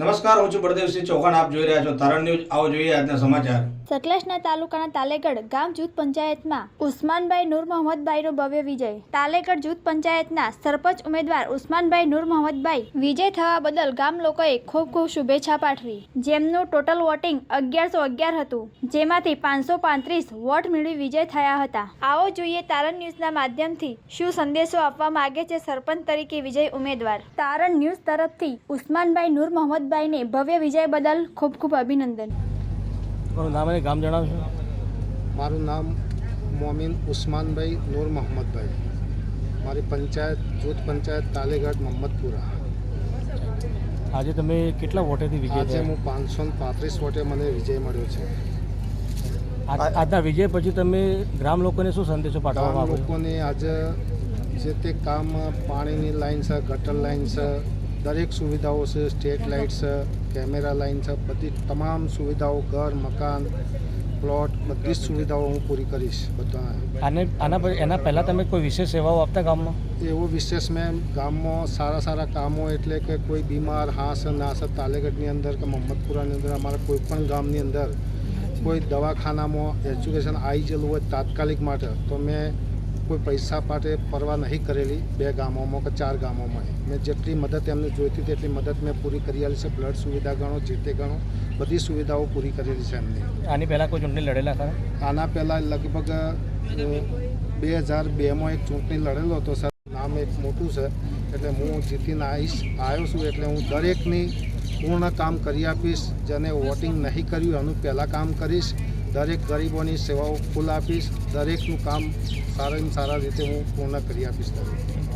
નમસ્કાર, હું છું બળદેવસિંહ ચૌહાણ. આપ જોઈ રહ્યા છો તારણ ન્યૂઝ. આવો જોઈએ આજના સમાચાર. સતલાસના તાલુકાના તાલેગઢ ગામ જૂથ પંચાયતમાં ઉસ્માનભાઈ નૂર મોહમ્મદભાઈનો ભવ્ય વિજય. તાલેગઢ જૂથ પંચાયતના સરપંચ ઉમેદવાર ઉસ્માનભાઈ નૂર મોહમ્મદભાઈ વિજય થવા બદલ ગામ લોકોએ ખૂબ ખૂબ શુભેચ્છા પાઠવી. જેમનું ટોટલ વોટિંગ અગિયારસો અગિયાર હતું, જેમાંથી પાંચસો પાંત્રીસ વોટ મેળવી વિજય થયા હતા. આવો જોઈએ તારણ ન્યૂઝના માધ્યમથી શું સંદેશો આપવા માગે છે સરપંચ તરીકે વિજય ઉમેદવાર. તારણ ન્યૂઝ તરફથી ઉસ્માનભાઈ નૂર મોહમ્મદભાઈને ભવ્ય વિજય બદલ ખૂબ ખૂબ અભિનંદન. મારું નામ અને ગામ જણાવશો? મારું નામ મોમિન ઉસ્માનભાઈ નૂર મોહમ્મદભાઈ મારી પંચાયત જૂથ પંચાયત તાલેગઢ મોહમ્મદપુરા. આજે તમે કેટલા વોટેથી વિજય આજે હું પાંચસો પાંત્રીસ વોટે મને વિજય મળ્યો છે. આજ- આજના વિજય પછી તમે ગ્રામ લોકોને શું સંદેશો પાઠવવા ગામ માંગો છો? લોકોને આજે જે તે કામ પાણીની લાઈન છે ગટર લાઈન છે દરેક સુવિધાઓ છે સ્ટ્રીટ લાઇટ છે કેમેરા લાઇન છે બધી તમામ સુવિધાઓ ઘર મકાન પ્લોટ બધી જ સુવિધાઓ હું પૂરી કરીશ બધા આને આના એના પહેલાં તમે કોઈ વિશેષ સેવાઓ આપતા ગામમાં? એવો વિશેષ મેં ગામમાં સારા સારા કામો એટલે કે કોઈ બીમાર હાસ નાસ તાલેગઢની અંદર કે મોહમ્મદપુરાની અંદર અમારા કોઈ પણ ગામની અંદર કોઈ દવાખાનામાં એજ્યુકેશન આવી ગયેલું હોય તાત્કાલિક માટે તો મેં કોઈ પૈસા માટે પરવા નહીં કરેલી બે ગામોમાં કે ચાર ગામોમાં. મેં જેટલી મદદ એમને જોઈતી તેટલી મદદ મેં પૂરી કરી આલી છે. બ્લડ સુવિધા ગણો જે તે ગણો બધી સુવિધાઓ પૂરી કરેલી છે એમની. આની પહેલાં કોઈ ચૂંટણી લડેલા ખરા આના પહેલાં લગભગ બે હજાર બેમાં એક ચૂંટણી લડેલો હતો સર. નામ એક મોટું છે એટલે હું જીતીને આવીશ આવ્યો છું એટલે હું દરેકની પૂર્ણ કામ કરી આપીશ. જેને વોટિંગ નહીં કર્યું એનું પહેલાં કામ કરીશ. દરેક ગરીબોની સેવાઓ ફૂલ આપીશ. દરેકનું કામ સારામાં સારા રીતે હું પૂર્ણ કરી આપીશ. દરેક